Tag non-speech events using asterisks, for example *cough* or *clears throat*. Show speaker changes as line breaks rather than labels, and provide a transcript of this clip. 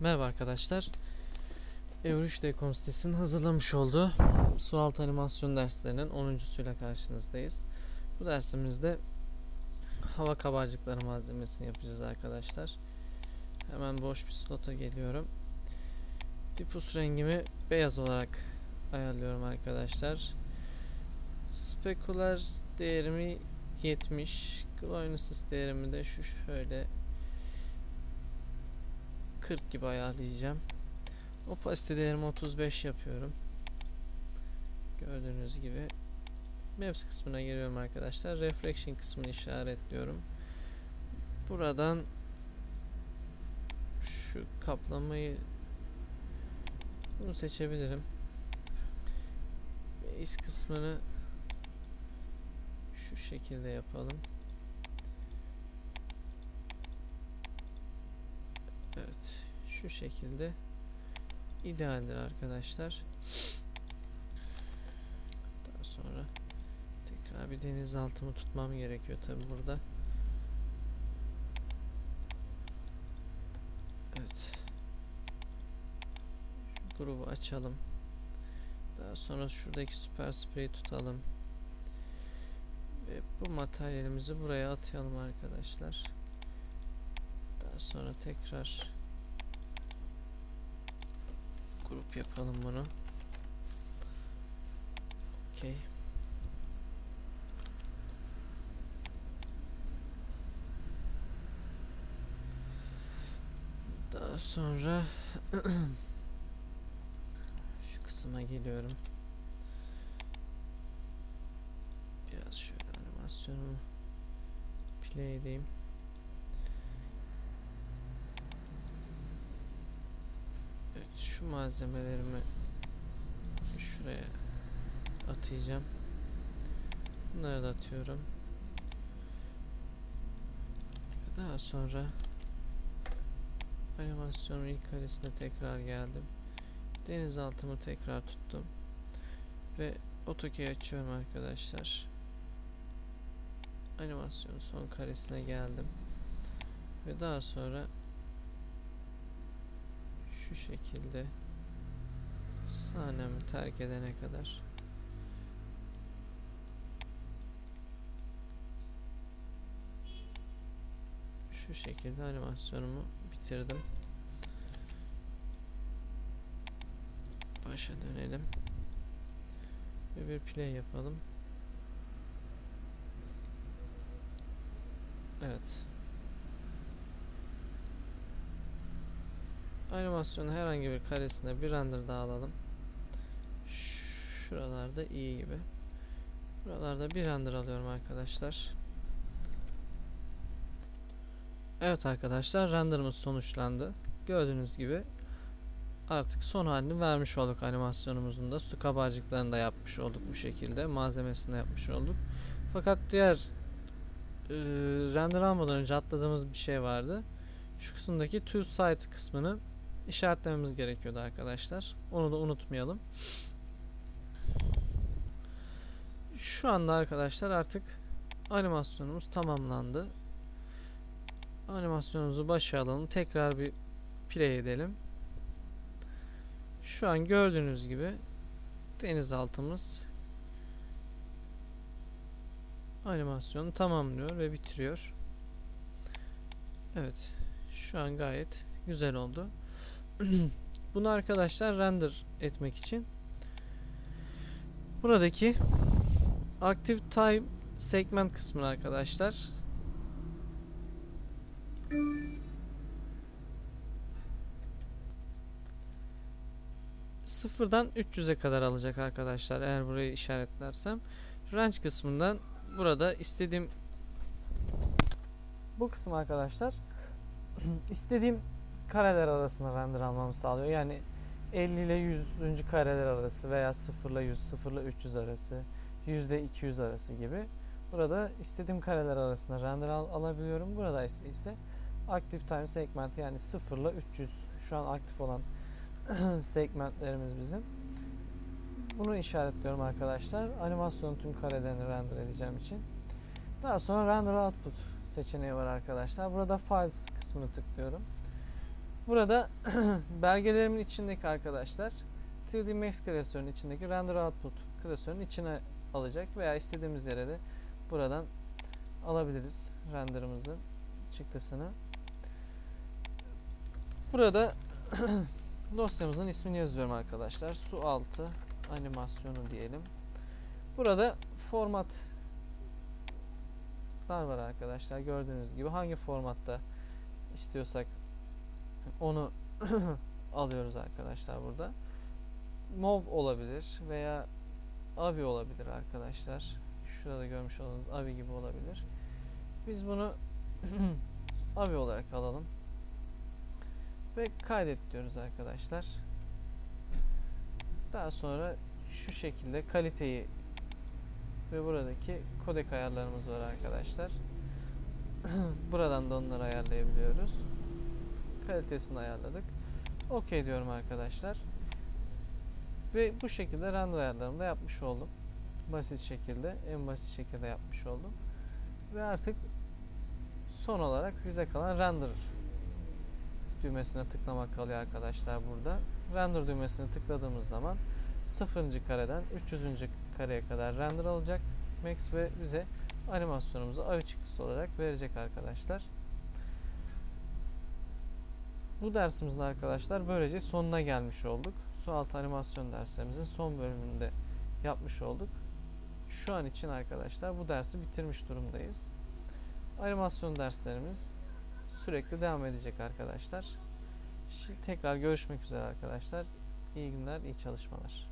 Merhaba arkadaşlar. Ev3 Dekon sitesinin hazırlamış olduğu sualtı animasyon derslerinin 10.suyla karşınızdayız. Bu dersimizde hava kabarcıkları malzemesini yapacağız arkadaşlar. Hemen boş bir slota geliyorum. Diffus rengimi beyaz olarak ayarlıyorum arkadaşlar. Spekular değerimi 70. Glowiness değerimi de şu şöyle 40 gibi ayarlayacağım. Opacity değerimi 35 yapıyorum. Gördüğünüz gibi. Maps kısmına giriyorum arkadaşlar. Reflection kısmını işaretliyorum. Buradan şu kaplamayı bunu seçebilirim. Base kısmını şu şekilde yapalım. Evet. Şu şekilde idealdir arkadaşlar. Daha sonra tekrar bir denizaltımı tutmam gerekiyor tabi burada. Evet. Şu grubu açalım. Daha sonra şuradaki süper spreyi tutalım. Ve bu materyalimizi buraya atayalım arkadaşlar. Daha sonra tekrar grup yapalım bunu. Okey. Daha sonra *clears throat* şu kısma geliyorum. Biraz şöyle animasyonumu play edeyim. Evet şu malzemelerimi şuraya atacağım. Bunları da atıyorum. Daha sonra animasyonun ilk karesine tekrar geldim. Denizaltımı tekrar tuttum. Ve AutoKey açıyorum arkadaşlar. Animasyonun son karesine geldim. Ve daha sonra şu şekilde sahnemi terk edene kadar şu şekilde animasyonumu bitirdim. Başa dönelim. Ve bir play yapalım. Evet. Animasyonun herhangi bir karesine bir render daha alalım. Şuralarda iyi gibi. Buralarda bir render alıyorum arkadaşlar. Evet arkadaşlar renderımız sonuçlandı. Gördüğünüz gibi artık son halini vermiş olduk animasyonumuzun da. Su kabarcıklarını da yapmış olduk bu şekilde. Malzemesini yapmış olduk. Fakat diğer e, render almadan önce atladığımız bir şey vardı. Şu kısımdaki to site kısmını işaretlememiz gerekiyordu arkadaşlar. Onu da unutmayalım. Şu anda arkadaşlar artık animasyonumuz tamamlandı. Animasyonumuzu başa alalım. Tekrar bir play edelim. Şu an gördüğünüz gibi denizaltımız animasyonu tamamlıyor ve bitiriyor. Evet. Şu an gayet güzel oldu. *clears throat* Bunu arkadaşlar render etmek için. Buradaki Active Time Segment kısmını arkadaşlar. Sıfırdan 300'e kadar alacak arkadaşlar eğer burayı işaretlersem. Range kısmından burada istediğim bu kısım arkadaşlar *clears throat* istediğim kareler arasında render almamı sağlıyor. Yani 50 ile 100. kareler arası veya 0 ile 100, 0 ile 300 arası, 100 ile 200 arası gibi. Burada istediğim kareler arasında render al alabiliyorum. Burada ise, ise Active Time Segment yani 0 ile 300 şu an aktif olan *clears throat* segmentlerimiz bizim. Bunu işaretliyorum arkadaşlar. Animasyonun tüm karelerini render edeceğim için. Daha sonra Render Output seçeneği var arkadaşlar. Burada Files kısmını tıklıyorum. Burada *clears throat* belgelerimin içindeki arkadaşlar 3D Max klasörünün içindeki render output klasörünün içine alacak veya istediğimiz yere de buradan alabiliriz renderımızın çıktısını. Burada *clears throat* dosyamızın ismini yazıyorum arkadaşlar. Su altı animasyonu diyelim. Burada format var arkadaşlar. Gördüğünüz gibi hangi formatta istiyorsak onu *clears throat* alıyoruz arkadaşlar burada. MOV olabilir veya AVI olabilir arkadaşlar. Şurada görmüş olduğunuz AVI gibi olabilir. Biz bunu *clears throat* AVI olarak alalım. Ve kaydet diyoruz arkadaşlar. Daha sonra şu şekilde kaliteyi ve buradaki kodek ayarlarımız var arkadaşlar. *clears throat* Buradan da onları ayarlayabiliyoruz. Kalitesini ayarladık. OK diyorum arkadaşlar. Ve bu şekilde render ayarlarımı da yapmış oldum. Basit şekilde, en basit şekilde yapmış oldum. Ve artık son olarak bize kalan render düğmesine tıklamak kalıyor arkadaşlar burada. Render düğmesine tıkladığımız zaman 0. kareden 300. kareye kadar render alacak Max ve bize animasyonumuzu AVI çıktısı olarak verecek arkadaşlar. Bu dersimizin arkadaşlar böylece sonuna gelmiş olduk. Sualtı animasyon derslerimizin son bölümünde yapmış olduk. Şu an için arkadaşlar bu dersi bitirmiş durumdayız. Animasyon derslerimiz sürekli devam edecek arkadaşlar. Şimdi tekrar görüşmek üzere arkadaşlar. İyi günler, iyi çalışmalar.